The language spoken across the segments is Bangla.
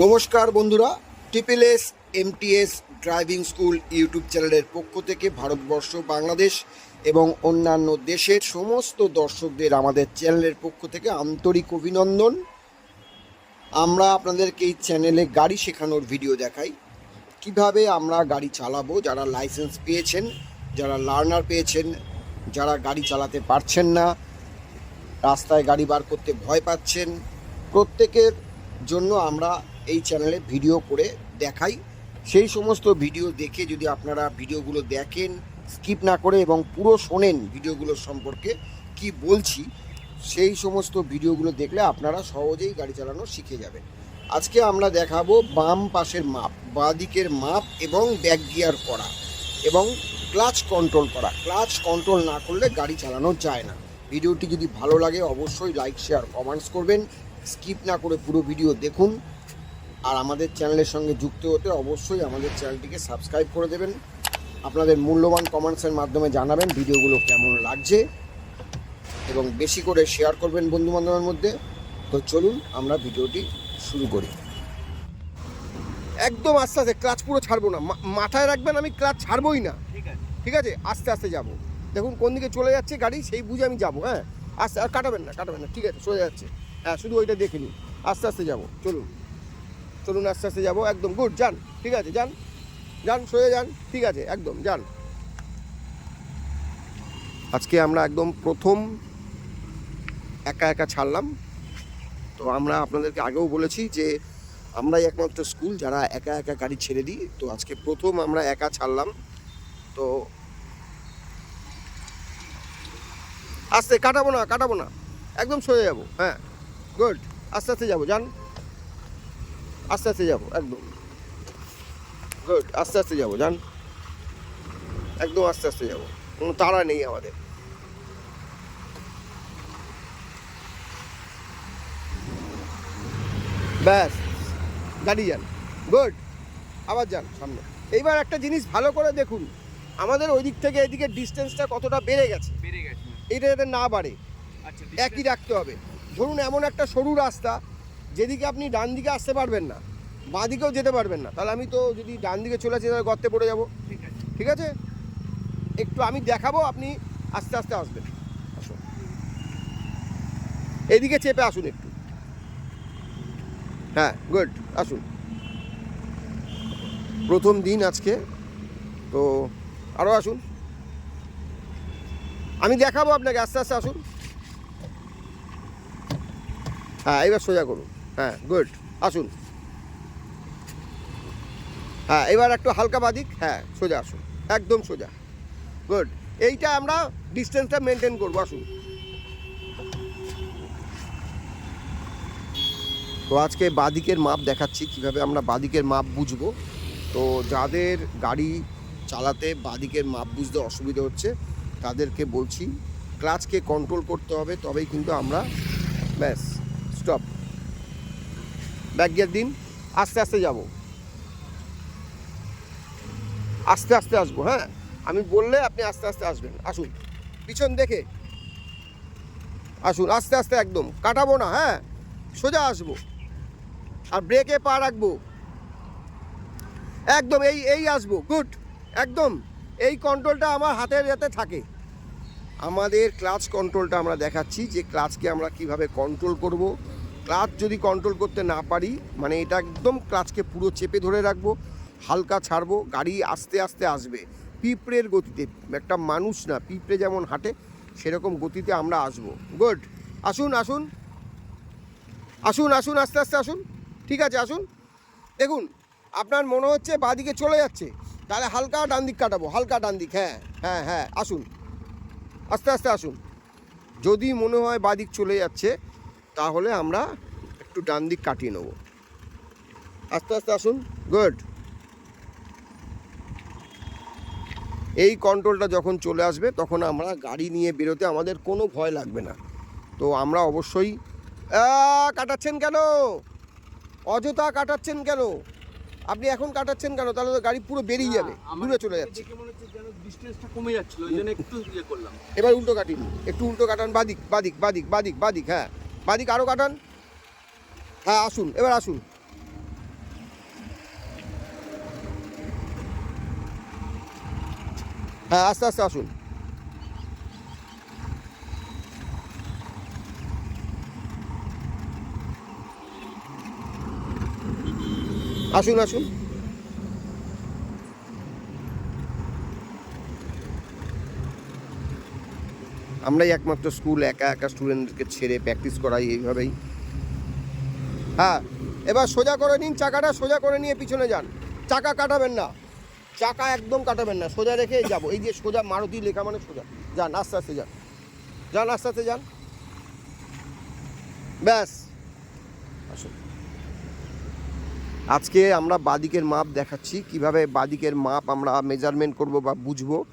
নমস্কার বন্ধুরা triple S MTS driving school YouTube চ্যানেলের পক্ষ থেকে ভারতবর্ষ, বাংলাদেশ এবং অন্যান্য দেশের সমস্ত দর্শকদের আমাদের চ্যানেলের পক্ষ থেকে আন্তরিক অভিনন্দন। আমরা আপনাদেরকে এই চ্যানেলে গাড়ি শেখানোর ভিডিও দেখাই। কীভাবে আমরা গাড়ি চালাবো, যারা লাইসেন্স পেয়েছেন, যারা লার্নার পেয়েছেন, যারা গাড়ি চালাতে পারছেন না, রাস্তায় গাড়ি বার করতে ভয় পাচ্ছেন, প্রত্যেকের জন্য আমরা এই চ্যানেলে ভিডিও করে দেখাই। সেই সমস্ত ভিডিও দেখে যদি আপনারা ভিডিওগুলো দেখেন স্কিপ না করে এবং পুরো শোনেন ভিডিওগুলোর সম্পর্কে কি বলছি, সেই সমস্ত ভিডিওগুলো দেখলে আপনারা সহজেই গাড়ি চালানো শিখে যাবেন। আজকে আমরা দেখাবো বাম পাশের মাপ বাঁ দিকের মাপ এবং ব্যাক গিয়ার করা এবং ক্লাচ কন্ট্রোল করা। ক্লাচ কন্ট্রোল না করলে গাড়ি চালানো যায় না। ভিডিওটি যদি ভালো লাগে অবশ্যই লাইক শেয়ার কমেন্টস করবেন। স্কিপ না করে পুরো ভিডিও দেখুন। আর আমাদের চ্যানেলের সঙ্গে যুক্ত হতে অবশ্যই আমাদের চ্যানেলটিকে সাবস্ক্রাইব করে দেবেন। আপনাদের মূল্যবান কমেন্টসের মাধ্যমে জানাবেন ভিডিওগুলো কেমন লাগছে। এবং বেশি করে শেয়ার করবেন বন্ধুবান্ধবের মধ্যে। তো চলুন আমরা ভিডিওটি শুরু করি। একদম আস্তে আস্তে ক্লাচ পুরো ছাড়বো না। মাথায় রাখবেন আমি ক্লাচ ছাড়বোই না। ঠিক আছে। ঠিক আছে? আস্তে আস্তে যাব। দেখুন কোন দিকে চলে যাচ্ছে গাড়ি সেই বুঝে আমি যাব হ্যাঁ? আস্তে আর কাটাবেন না কাটাবেন না। ঠিক আছে চলে যাচ্ছে। হ্যাঁ শুধু ওইটা দেখে নিন। আস্তে আস্তে যাব। চলুন। চলুন আস্তে আস্তে যাব। একদম গুড, যান, ঠিক আছে, যান। যান, সরে যান, ঠিক আছে, একদম, যান। আজকে আমরা একদম প্রথম একা একা ছাড়লাম। তো আমরা আপনাদেরকে আগেও বলেছি যে আমরাই একমাত্র স্কুল যারা একা একা গাড়ি ছেড়ে দিই। তো আজকে প্রথম আমরা একা ছাড়লাম। তো আস্তে, কাটাবো না কাটাবো না। একদম সরে যাব হ্যাঁ। গুড, আস্তে আস্তে যাব, যান। আস্তে আস্তে যাব একদম। গুড আস্তে আস্তে যাব যান একদম আস্তে আস্তে যাব কোনো তাড়া নেই আমাদের। ব্যাস গাড়ি যান। গুড আবার যান সামনে। এইবার একটা জিনিস ভালো করে দেখুন আমাদের ওই দিক থেকে এদিকে ডিস্টেন্সটা কতটা বেড়ে গেছে। বেড়ে গেছে এটা যাতে না বাড়ে আচ্ছা একই রাখতে হবে। ধরুন এমন একটা সরু রাস্তা যেদিকে আপনি ডান দিকে আসতে পারবেন না, বাঁ দিকেও যেতে পারবেন না। তাহলে আমি তো যদি ডান দিকে চলে আসি, তাহলে গর্তে পড়ে যাব। ঠিক আছে? একটু আমি দেখাবো, আপনি আস্তে আস্তে আসবেন। আসুন। এদিকে চেপে আসুন একটু। হ্যাঁ গুড, আসুন। প্রথম দিন আজকে, তো আরও আসুন। আমি দেখাবো আপনাকে, আস্তে আস্তে আসুন। হ্যাঁ এবার সোজা করুন। হ্যাঁ গুড আসুন। হ্যাঁ এবার একটু হালকা বাদিক। হ্যাঁ সোজা আসুন। একদম সোজা। গুড এইটা আমরা ডিস্টেন্সটা মেনটেন করব, আসুন। তো আজকে বাদিকের মাপ দেখাচ্ছি, কীভাবে আমরা বাদিকের মাপ বুঝব। তো যাদের গাড়ি চালাতে বাদিকের মাপ বুঝতে অসুবিধা হচ্ছে, তাদেরকে বলছি ক্লাচকে কন্ট্রোল করতে হবে, তবেই কিন্তু আমরা, ব্যাস স্টপ ব্যাক গিয়ার দিন আস্তে আস্তে যাব। আস্তে আস্তে আসব হ্যাঁ? আমি বললে আপনি আস্তে আস্তে আসবেন। আসুন। পিছন দেখে। আসুন, আস্তে আস্তে একদম। কাটাবো না হ্যাঁ? সোজা আসব। আর ব্রেকে পা রাখব। একদম, এই এই আসব। গুড। একদম। এই কন্ট্রোলটা আমার হাতের যাতে থাকে। আমাদের ক্লাচ কন্ট্রোলটা আমরা দেখাচ্ছি যে ক্লাচকে আমরা কীভাবে কন্ট্রোল করব। ক্লাচ যদি কন্ট্রোল করতে না পারি মানে এটা একদম ক্লাচকে পুরো চেপে ধরে রাখব, হালকা ছাড়বো, গাড়ি আস্তে আস্তে আসবে। পিঁপড়ের গতিতে, একটা মানুষ না, পিঁপড়ে যেমন হাঁটে, সেরকম গতিতে আমরা আসব। গুড আসুন আসুন। আসুন আসুন, আস্তে আস্তে আসুন। ঠিক আছে, আসুন। দেখুন, আপনার মনে হচ্ছে বাঁদিকে চলে যাচ্ছে। তাহলে হালকা ডান দিক কাটাবো, হালকা ডান দিক হ্যাঁ হ্যাঁ হ্যাঁ আসুন। আস্তে আস্তে আসুন। যদি মনে হয় বাদিক চলে যাচ্ছে তাহলে আমরা একটু ডান দিক কাটিয়ে নেব। আস্তে আস্তে আসুন গুড। এই কন্ট্রোলটা যখন চলে আসবে তখন আমরা গাড়ি নিয়ে বেরোতে আমাদের কোনো ভয় লাগবে না। তো আমরা অবশ্যই কাটাচ্ছেন কেন? অযথা কাটাচ্ছেন কেন? আপনি এখন কাটাচ্ছেন কেন? তাহলে তো গাড়ি পুরো বেরিয়ে যাবে দূরে চলে যাচ্ছে। কমে যাচ্ছিল একটু ইয়ে করলাম। এবার উল্টো কাটিন একটু উল্টো কাটান বাদিক বাদিক বাদিক বাদিক বাদিক হ্যাঁ। বাদিক আরও কাটান। হ্যাঁ আসুন এবার আসুন। হ্যাঁ আস্তে আস্তে আসুন। আসুন আসুন। আমরাই একমাত্র স্কুল একা একা স্টুডেন্টকে ছেড়ে প্র্যাকটিস করাই এইভাবেই। হ্যাঁ এবার সোজা করে নিন চাকাটা, সোজা করে নিয়ে পিছনে যান। চাকা কাটাবেন না। চাকা একদম কাটাবেন না। সোজা রেখে যাব। এই যে সোজা মারুতি লেখা মানে সোজা। যান, আস্তে আস্তে যান। যান, আস্তে আস্তে যান। ব্যাস। আসুন। আজকে আমরা বাদিকের মাপ দেখাচ্ছি। কীভাবে বাদিকের মাপ আমরা মেজারমেন্ট করব বা বুঝব।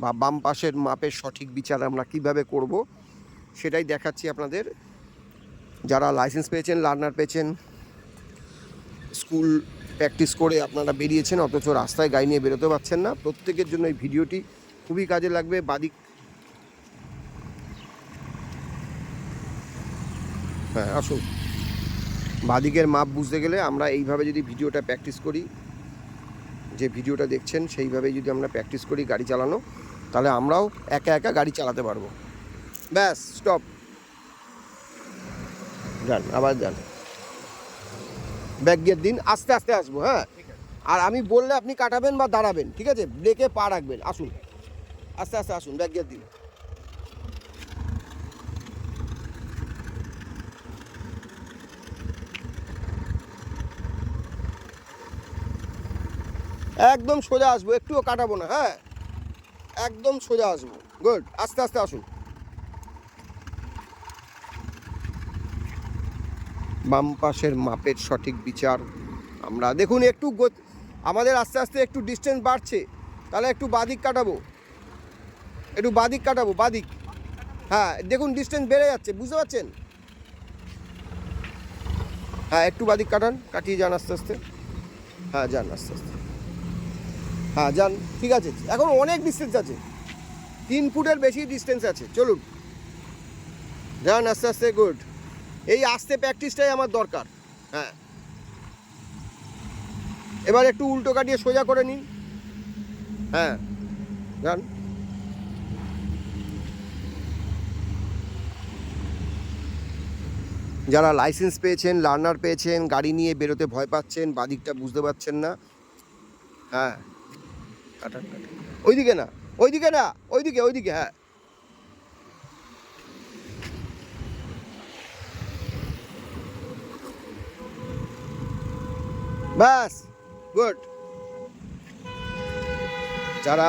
বা বাম পাশের মাপের সঠিক বিচার আমরা কীভাবে করব, সেটাই দেখাচ্ছি আপনাদের। যারা লাইসেন্স পেয়েছেন লার্নার পেয়েছেন স্কুল প্র্যাকটিস করে আপনারা বেরিয়েছেন, অথচ রাস্তায় গাড়ি নিয়ে বেরোতে পারছেন না, প্রত্যেকের জন্য এই ভিডিওটি খুবই কাজে লাগবে। বাদিক হ্যাঁ আসুন। বাদিকের মাপ বুঝতে গেলে আমরা এইভাবে যদি ভিডিওটা প্র্যাকটিস করি, যে ভিডিওটা দেখছেন সেইভাবে যদি আমরা প্র্যাকটিস করি গাড়ি চালানো। তাহলে আমরাও একা একা গাড়ি চালাতে পারব। ব্যাস স্টপ যান, আবার যান। ব্যাক গিয়ার দিন আস্তে আস্তে আসব হ্যাঁ? আর আমি বললে আপনি কাটাবেন বা দাঁড়াবেন, ঠিক আছে? ব্রেকে পা রাখবেন, আসুন। আস্তে আস্তে আসুন ব্যাক গিয়ার দিন। একদম সোজা আসব, একটুও কাটাবো না হ্যাঁ? একদম সোজা আসব। গুড আস্তে আস্তে আসুন। বাম পাশের মাপের সঠিক বিচার আমরা দেখুন, একটু আমাদের আস্তে আস্তে একটু ডিস্টেন্স বাড়ছে। তাহলে একটু বাদিক কাটাবো। একটু বাদিক কাটাবো, বাদিক। হ্যাঁ দেখুন ডিস্টেন্স বেড়ে যাচ্ছে, বুঝতে পারছেন? হ্যাঁ একটু বাদিক কাটান, কাটিয়ে যান আস্তে আস্তে। হ্যাঁ যান আস্তে আস্তে। হ্যাঁ যান, ঠিক আছে। এখন অনেক ডিস্টেন্স আছে। তিন ফুটের বেশি ডিস্টেন্স আছে। চলুন। যান, আস্তে আস্তে গুড এই আস্তে প্র্যাকটিসটাই আমার দরকার। হ্যাঁ। এবার একটু উল্টো কাটিয়ে সোজা করে নিন। হ্যাঁ। যান। যারা লাইসেন্স পেয়েছেন লার্নার পেয়েছেন, গাড়ি নিয়ে বেরোতে ভয় পাচ্ছেন, বাদিকটা বুঝতে পারছেন না। হ্যাঁ। ওইদিকে না ওইদিকে না, ওইদিকে ওইদিকে হ্যাঁ। ব্যাস, গুড। যারা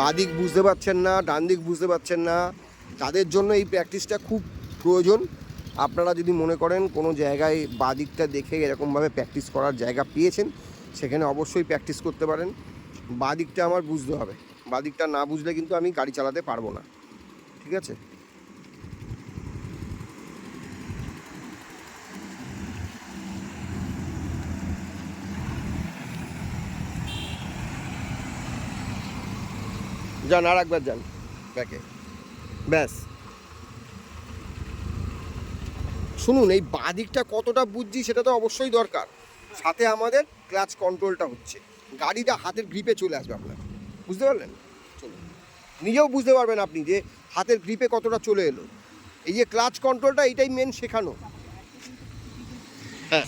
বাদিক বুঝতে পারছেন না, ডান দিক বুঝতে পারছেন না, তাদের জন্য এই প্র্যাকটিসটা খুব প্রয়োজন। আপনারা যদি মনে করেন কোনো জায়গায় বাদিকটা দেখে এরকমভাবে প্র্যাকটিস করার জায়গা পেয়েছেন, সেখানে অবশ্যই প্র্যাকটিস করতে পারেন। বাদিকটা আমার বুঝতে হবে। বাদিকটা না বুঝলে কিন্তু আমি গাড়ি চালাতে পারব না। ঠিক আছে? যান, আর একবার যান। ব্যাকে। ব্যাস। শুনুন, এই বাদিকটা কতটা বুঝছি সেটা তো অবশ্যই দরকার। সাথে আমাদের ক্লাচ কন্ট্রোলটা হচ্ছে। গাড়িটা হাতের গ্রিপে চলে আসবে আপনার। বুঝতে পারলেন? চলুন। নিজেও বুঝতে পারবেন আপনি যে হাতের গ্রিপে কতটা চলে এলো। এই যে ক্লাচ কন্ট্রোলটা এটাই মেন শেখানো। হ্যাঁ।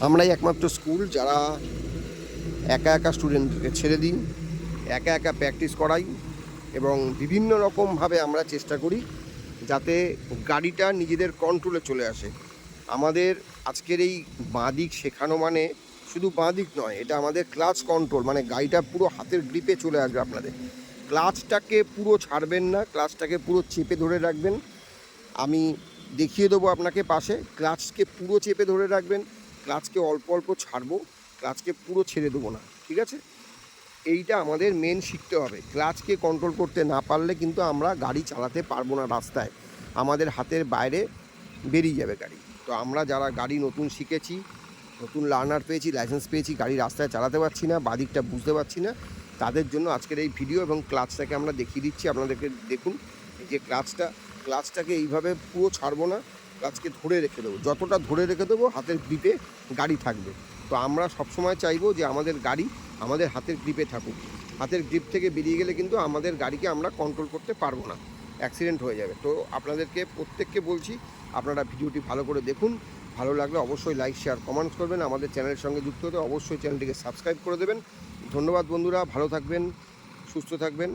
আমরাই একমাত্র স্কুল যারা একা একা স্টুডেন্টকে ছেড়ে দিই, একা একা প্র্যাকটিস করাই এবং বিভিন্ন রকমভাবে আমরা চেষ্টা করি যাতে গাড়িটা নিজেদের কন্ট্রোলে চলে আসে। আমাদের আজকের এই বাঁদিক শেখানো মানে শুধু বাঁদিক নয়, এটা আমাদের ক্লাচ কন্ট্রোল মানে গাড়িটা পুরো হাতের গ্রিপে চলে আসবে আপনাদের। ক্লাচটাকে পুরো ছাড়বেন না ক্লাচটাকে পুরো চেপে ধরে রাখবেন। আমি দেখিয়ে দেবো আপনাকে পাশে ক্লাচকে পুরো চেপে ধরে রাখবেন ক্লাচকে অল্প অল্প ছাড়বো ক্লাচকে পুরো ছেড়ে দেবো না, ঠিক আছে? এইটা আমাদের মেন শিখতে হবে। ক্লাচকে কন্ট্রোল করতে না পারলে কিন্তু আমরা গাড়ি চালাতে পারব না রাস্তায়। আমাদের হাতের বাইরে বেরিয়ে যাবে গাড়ি। তো আমরা যারা গাড়ি নতুন শিখেছি, নতুন লার্নার পেয়েছি লাইসেন্স পেয়েছি, গাড়ি রাস্তায় চালাতে পারছি না, বাদিকটা বুঝতে পারছি না, তাদের জন্য আজকের এই ভিডিও এবং ক্লাচটাকে আমরা দেখিয়ে দিচ্ছি। আপনাদেরকে দেখুন যে ক্লাচটা ক্লাচটাকে এইভাবে পুরো ছাড়বো না ক্লাচকে ধরে রেখে দেবো। যতটা ধরে রেখে দেবো, হাতের গ্রিপে গাড়ি থাকবে। তো আমরা সবসময় চাইব যে আমাদের গাড়ি আমাদের হাতের গ্রিপে থাকুক। হাতের গ্রিপ থেকে বেরিয়ে গেলে কিন্তু আমাদের গাড়িকে আমরা কন্ট্রোল করতে পারব না। অ্যাক্সিডেন্ট হয়ে যাবে। তো আপনাদেরকে প্রত্যেককে বলছি আপনারা ভিডিওটি ভালো করে দেখুন। ভালো লাগলে অবশ্যই লাইক শেয়ার কমেন্টস করবেন। আমাদের চ্যানেলের সঙ্গে যুক্ত হতে অবশ্যই চ্যানেলটিকে সাবস্ক্রাইব করে দেবেন। ধন্যবাদ বন্ধুরা, ভালো থাকবেন, সুস্থ থাকবেন।